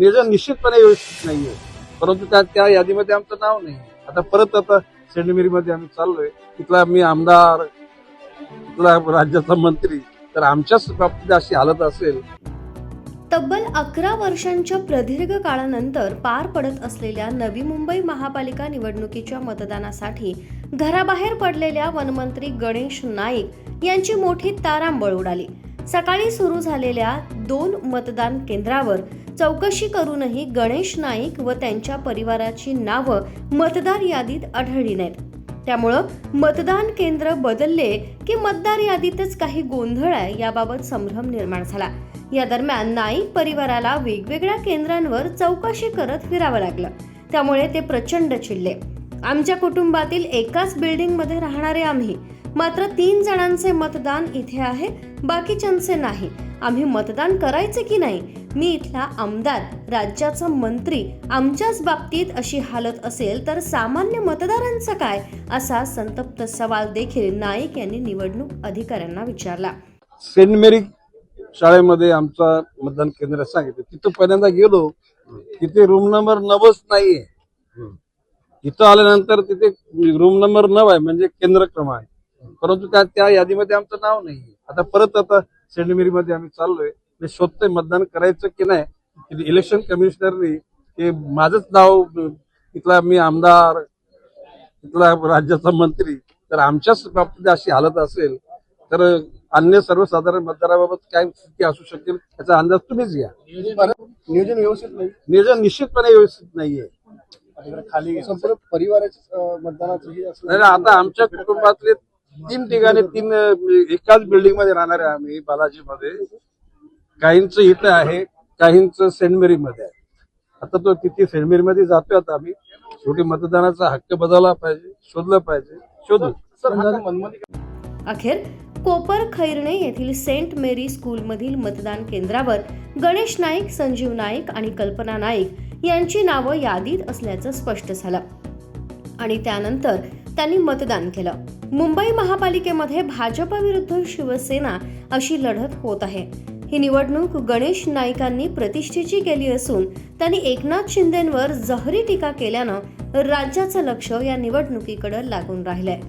निर्णय निश्चितपणे व्यवस्थित नाहीये. परंतु त्या त्या यादीमध्ये आमचं नाव नाही. आता परत आता सेंडमिरीमध्ये आम्ही चाललोय. तिथला मी आमदार तिथला राज्याचा मंत्री. तर आमच्याच बाबतीत अशी हालत असेल. तब्बल अकरा वर्षांच्या प्रदीर्घ काळानंतर पार पडत असलेल्या नवी मुंबई महापालिका निवडणुकीच्या मतदानासाठी घराबाहेर पडलेल्या वनमंत्री गणेश नाईक यांची मोठी तारांबळ उडाली. सकाळी सुरू झालेल्या दोन मतदान केंद्रावर चौकशी करूनही गणेश नाईक व त्यांच्या परिवाराची नावं मतदार यादीत आढळली नाहीत. त्यामुळं मतदान केंद्र बदलले की मतदार यादीतच काही गोंधळ आहे याबाबत संभ्रम निर्माण झाला. या दरम्यान नाईक परिवाराला वेगवेगळ्या केंद्रांवर चौकशी करत फिरावं लागलं. त्यामुळे ते प्रचंड चिडले. आमच्या कुटुंबातील एकाच बिल्डिंगमध्ये राहणारे आम्ही. मात्र तीन जणांचे मतदान इथे आहे बाकीच्यांचे नाही. आम्ही मतदान करायचे की नाही मी इथला आमदार राज्याचा मंत्री आमच्याच बाबतीत अशी हालत असेल तर सामान्य मतदारांचं काय? असा संतप्त सवाल देखील नाईक यांनी निवडणूक अधिकाऱ्यांना विचारला. सेंट मेरी शाळेमध्ये आमचा मतदान केंद्र सांगितलं. तिथं पहिल्यांदा गेलो तिथे रूम नंबर नवच नाहीये. इथं आल्यानंतर तिथे रूम नंबर नऊ आहे म्हणजे केंद्र क्रमांक. परंतु त्या त्या यादीमध्ये आमचं नाव नाही आता परत आता सेंट मेरीमध्ये आम्ही चाललोय. मी शोधतोय मतदान करायचं की नाही इलेक्शन कमिशनरनी हे माझंच नाव तिथला मी आमदार तिथला राज्याचा मंत्री तर आमच्याच बाबतीत अशी हालत असेल तर अन्य सर्वसाधारण मतदाराबाबत काय स्थिती असू शकेल याचा अंदाज तुम्हीच घ्या. नियोजन व्यवस्थित नाही. नियोजन निश्चितपणे व्यवस्थित नाहीये. खाली संपूर्ण परिवाराच्या मतदानाचं आता आमच्या कुटुंबातले तीन ठिकाणी तीन एकाच बिल्डिंगमध्ये राहणार आहे आम्ही बालाजी मध्ये काहींचं इथं आहे काहींचं सेंट मेरी मध्ये आहे. आता तो तिथे सेंट मेरी मध्ये जातोय आता आम्ही. शेवटी मतदानाचा हक्क बदलला पाहिजे शोधलं पाहिजे शोधू. अखेर कोपर खैरणे येथील सेंट मेरी स्कूलमधील मतदान केंद्रावर गणेश नाईक संजीव नाईक आणि कल्पना नाईक यांची नावं यादीत असल्याचं स्पष्ट झालं. आणि त्यानंतर त्यांनी मतदान केलं. मुंबई महापालिकेमध्ये भाजप विरुद्ध शिवसेना अशी लढत होत आहे. ही निवडणूक गणेश नाईकांनी प्रतिष्ठेची केली असून त्यांनी एकनाथ शिंदेंवर जहरी टीका केल्यानं राज्याचं लक्ष या निवडणुकीकडे लागून राहिलंय.